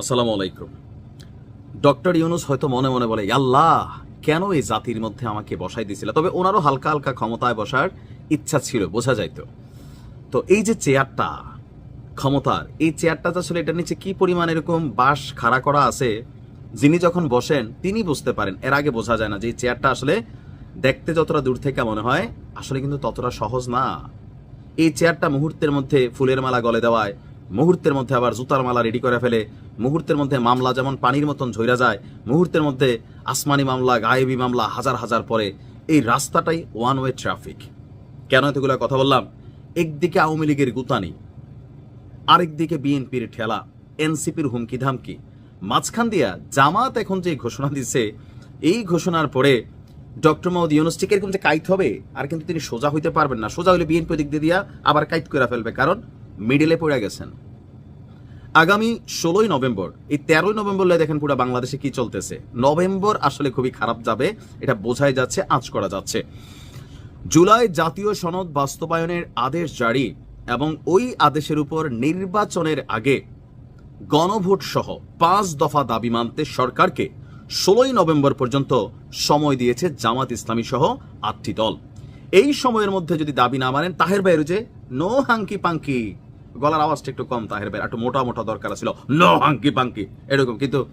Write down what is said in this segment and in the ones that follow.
আসসালামু আলাইকুম। ডক্টর ইউনুস হয়তো মনে মনে বলে, আল্লাহ, কেন এই জাতির মধ্যে আমাকে বসাই দিয়েছিল? তবে ওনারও হালকা হালকা ক্ষমতায় বসার ইচ্ছা ছিল, বোঝা যাইতো। তো এই যে চেয়ারটা, ক্ষমতার, এই চেয়ারটা আসলে এটার নিচে কি পরিমাণ এরকম বাস খাড়া করা আছে, যিনি যখন বসেন, তিনি বুঝতে পারেন। এর আগে বোঝা যায় না যে এই চেয়ারটা আসলে দেখতে যতটা দূর থেকে মনে হয়, আসলে কিন্তু ততটা সহজ না। এই চেয়ারটা মুহূর্তের মধ্যে ফুলের মালা গলে দেওয়ায় মুহূর্তের মধ্যে আবার জুতার মালা রেডি করে ফেলে, মুহূর্তের মধ্যে মামলা যেমন পানির মতন ঝইরা যায়, মুহূর্তের মধ্যে আসমানি মামলা, গায়েবী মামলা হাজার হাজার পরে। এই রাস্তাটাই ওয়ান ওয়ে ট্রাফিক কেন এতগুলো কথা বললাম? একদিকে আওয়ামী লীগের গুতানি, আরেকদিকে বিএনপির ঠেলা, এনসিপির হুমকি ধামকি মাঝখান দিয়া জামাত এখন যে ঘোষণা দিছে, এই ঘোষণার পরে ডক্টর মাহমুদ ইউনুস ঠিক এরকম যে কাইত হবে, আর কিন্তু তিনি সোজা হইতে পারবেন না। সোজা হইলে বিএনপি দিক দিয়ে দিয়া আবার কাইত করে ফেলবে। কারণ মিডিলে পড়ে গেছেন। আগামী ষোলোই নভেম্বর, এই তেরোই নভেম্বর দেখেন পুরো বাংলাদেশে কি চলতেছে। নভেম্বর আসলে খুবই খারাপ যাবে, এটা বোঝাই যাচ্ছে, আঁচ করা যাচ্ছে। জুলাই জাতীয় সনদ বাস্তবায়নের আদেশ জারি এবং ওই আদেশের উপর নির্বাচনের আগে গণভোট সহ পাঁচ দফা দাবি মানতে সরকারকে ষোলোই নভেম্বর পর্যন্ত সময় দিয়েছে জামাত ইসলামী সহ আটটি দল। এই সময়ের মধ্যে যদি দাবি না মানেন, তাহের ভাইয়ের যে নো হাঙ্কি পাঙ্কি গলার আওয়াজটা একটু কম, তাহের ভাইয়ের। একটু মোটা মোটা দরকার ছিল। No hanky panky. এরকম, কিন্তু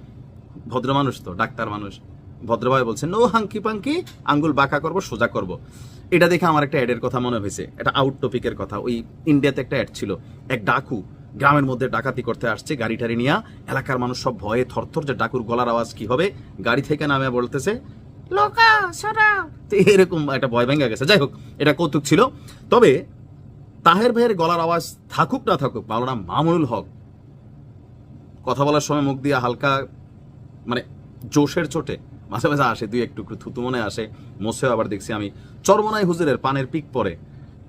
ভদ্র মানুষ তো, ডাক্তার মানুষ। ভদ্রভাবে বলছে, নো হাঙ্কি পাঙ্কি, আঙ্গুল বাঁকা করব, সোজা করব। এটা দেখে আমার একটা অ্যাডের কথা মনে হয়েছে। এটা আউট টপিকের কথা। ওই ইন্ডিয়াতে একটা অ্যাড ছিল, এক ডাকু। গ্রামের মধ্যে ডাকাতি করতে আসছে, গাড়ি টাড়ি নিয়ে। এলাকার মানুষ সব ভয়ে থরথর যে ডাকুর গলার আওয়াজ কি হবে, গাড়ি থেকে নামে বলতেছে, লোকা সরা এরকম একটা ভয় ভেঙে গেছে। যাই হোক, এটা কৌতুক ছিল। তবে তাহের ভাইয়ের গলার আওয়াজ থাকুক না থাকুক, মাওলানা মামুনুল হক, কথা বলার সময় মুখ দিয়ে হালকা মানে জোশের চোটে মাঝে মাঝে আসে, দুই একটু থুতু মনে আসে মোসেও আবার দেখছি আমি চরমনাই হুজুরের পানের পিক পরে,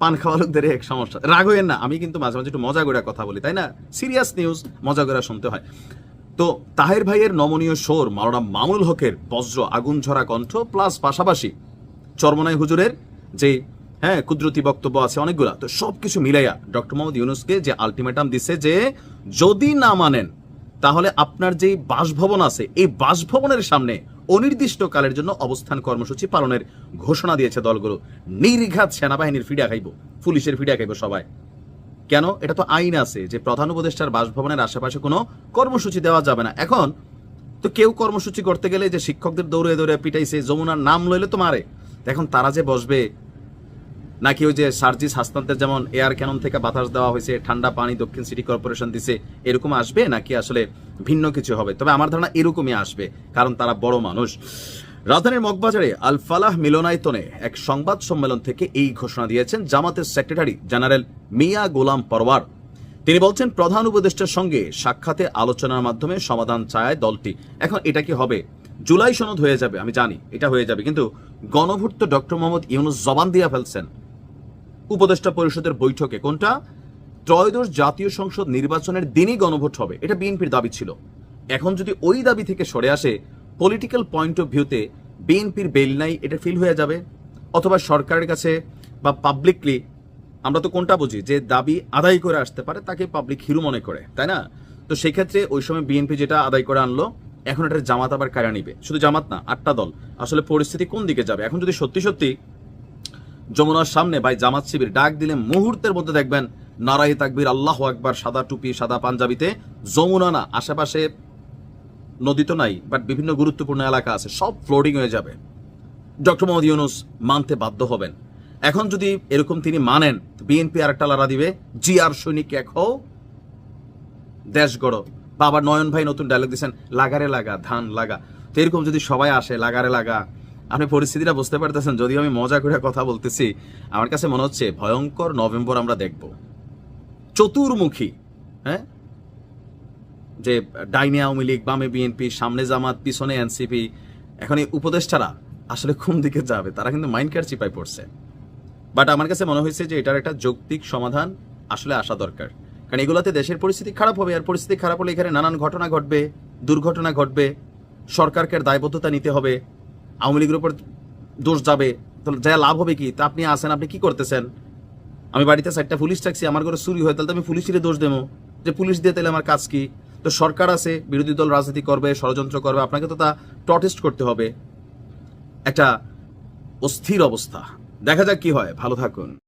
পান খাওয়া লোকদের এক সমস্যা। রাগ হইয়েন না, আমি কিন্তু মাঝে মাঝে একটু মজা করে কথা বলি, তাই না? সিরিয়াস নিউজ, মজা করে শুনতে হয়। তো তাহের ভাইয়ের নমনীয় সোর মাওলানা মামুল হকের বজ্র আগুন ঝরা কণ্ঠ, প্লাস পাশাপাশি চরমনাই হুজুরের যে হ্যাঁ কুদরতি বক্তব্য আছে, অনেকগুলা। তো সবকিছু মিলাইয়া ডক্টর মোহাম্মদ ইউনুসকে যে আলটিমেটাম দিচ্ছে যে, যদি না মানেন, তাহলে আপনার যে বাসভবন আছে, এই বাসভবনের সামনে অনির্দিষ্টকালের জন্য অবস্থান কর্মসূচি পালনের ঘোষণা দিয়েছে দলগুলো। নির্ঘাত সেনাবাহিনীর ফিডা খাইব, পুলিশের ফিডা খাইব সবাই। কেন? এটা তো আইন আছে যে প্রধান উপদেষ্টার বাসভবনের আশেপাশে কোনো কর্মসূচি দেওয়া যাবে না। এখন, তো কেউ কর্মসূচি করতে গেলে যে শিক্ষকদের দৌড়ে দৌড়ে পিটাইছে, যমুনার নাম লইলে তো মারে। এখন তারা যে বসবে নাকি ওই যে সার্জিস হাসনানদের যেমন এয়ার ক্যানন থেকে বাতাস দেওয়া হয়েছে, ঠান্ডা পানি দক্ষিণ সিটি কর্পোরেশন দিছে, এরকম আসবে নাকি আসলে ভিন্ন কিছু হবে? তবে আমার ধারণা এরকমই আসবে, কারণ তারা বড় মানুষ। রাজধানীর মগবাজারে আল ফালাহ মিলনায়তনে এক সংবাদ সম্মেলন থেকে এই ঘোষণা দিয়েছেন জামাতের সেক্রেটারি জেনারেল মিয়া গোলাম পরওয়ার। তিনি বলছেন, প্রধান উপদেষ্টার সঙ্গে সাক্ষাতে আলোচনার মাধ্যমে সমাধান চায় দলটি। এখন এটা কি হবে? জুলাই সনদ হয়ে যাবে, আমি জানি, এটা হয়ে যাবে, কিন্তু গণভূর্ত ডক্টর মোহাম্মদ ইউনুস জবান দিয়া ফেলছেন। উপদেষ্টা পরিষদের বৈঠকে কোনটা? ত্রয়োদশ জাতীয় সংসদ নির্বাচনের দিনই গণভোট হবে, এটা বিএনপির দাবি ছিল। এখন যদি ওই দাবি থেকে সরে আসে পলিটিক্যাল পয়েন্ট অফ ভিউতে বিএনপির বেল নাই, এটা ফিল হয়ে যাবে? অথবা সরকারের কাছে বা পাবলিকলি আমরা তো কোনটা বুঝি? যে দাবি আদায় করে আসতে পারে, তাকে পাবলিক হিরো মনে করে, তাই না? তো সেক্ষেত্রে ওই সময় বিএনপি যেটা আদায় করে আনলো, এখন এটার জামাত আবার কারা নিবে? শুধু জামাত না, আটটা দল। আসলে পরিস্থিতি কোন দিকে যাবে? এখন যদি সত্যি সত্যি যমুনার সামনে ভাই জামাত শিবির ডাক দিলে মুহূর্তের মধ্যে দেখবেন নারাই তাকবির, আল্লাহ আকবার, সাদা টুপি, সাদা পাঞ্জাবিতে যমুনা না, আশেপাশে নদী তো নাই বাট বিভিন্ন গুরুত্বপূর্ণ এলাকা আছে, সব ফ্লোডিং হয়ে যাবে। ডক্টর মোহাম্মদ ইউনুস মানতে বাধ্য হবেন। এখন যদি এরকম তিনি মানেন, বিএনপি আর একটা লারা দিবে জি আর সৈনিক এক হও, দেশ গড়ো। বাবা নয়ন ভাই নতুন ডায়লগ দিচ্ছেন লাগারে লাগা, ধান লাগা। তো এরকম যদি সবাই আসে, লাগারে লাগা আপনি পরিস্থিতিটা বুঝতে পারতেছেন, যদিও আমি মজা করে কথা বলতেছি, আমার কাছে মনে হচ্ছে ভয়ঙ্কর নভেম্বর আমরা দেখব। চতুর্মুখী হ্যাঁ? যে ডাইনে আওয়ামী লীগ, বামে বিএনপি, সামনে জামাত, পিছনে এনসিপি, এখন এই উপদেষ্টারা আসলে কোন দিকে যাবে? তারা কিন্তু মাইন্ড কার চিপায় পড়ছে। বাট আমার কাছে মনে হয়েছে যে এটার একটা যৌক্তিক সমাধান আসলে আসা দরকার। কারণ এগুলোতে দেশের পরিস্থিতি খারাপ হবে, আর পরিস্থিতি খারাপ হলে এখানে নানান ঘটনা ঘটবে, দুর্ঘটনা ঘটবে, সরকারকে দায়বদ্ধতা নিতে হবে। আওয়ামী লীগের উপর দোষ যাবে, তাহলে যা লাভ হবে কি? তা আপনি আসেন আপনি কি করতেছেন? আমি বাড়িতে চারটা পুলিশ থাকছি, আমার ঘরে চুরি হয়, তাহলে তো আমি পুলিশের দোষ দেবো। যে পুলিশ দিয়ে তাহলে আমার কাজ কি? তো সরকার আছে, বিরোধী দল রাজনীতি করবে, ষড়যন্ত্র করবে, আপনাকে তো তা টটেস্ট করতে হবে। একটা অস্থির অবস্থা। দেখা যাক কি হয়। ভালো থাকুন।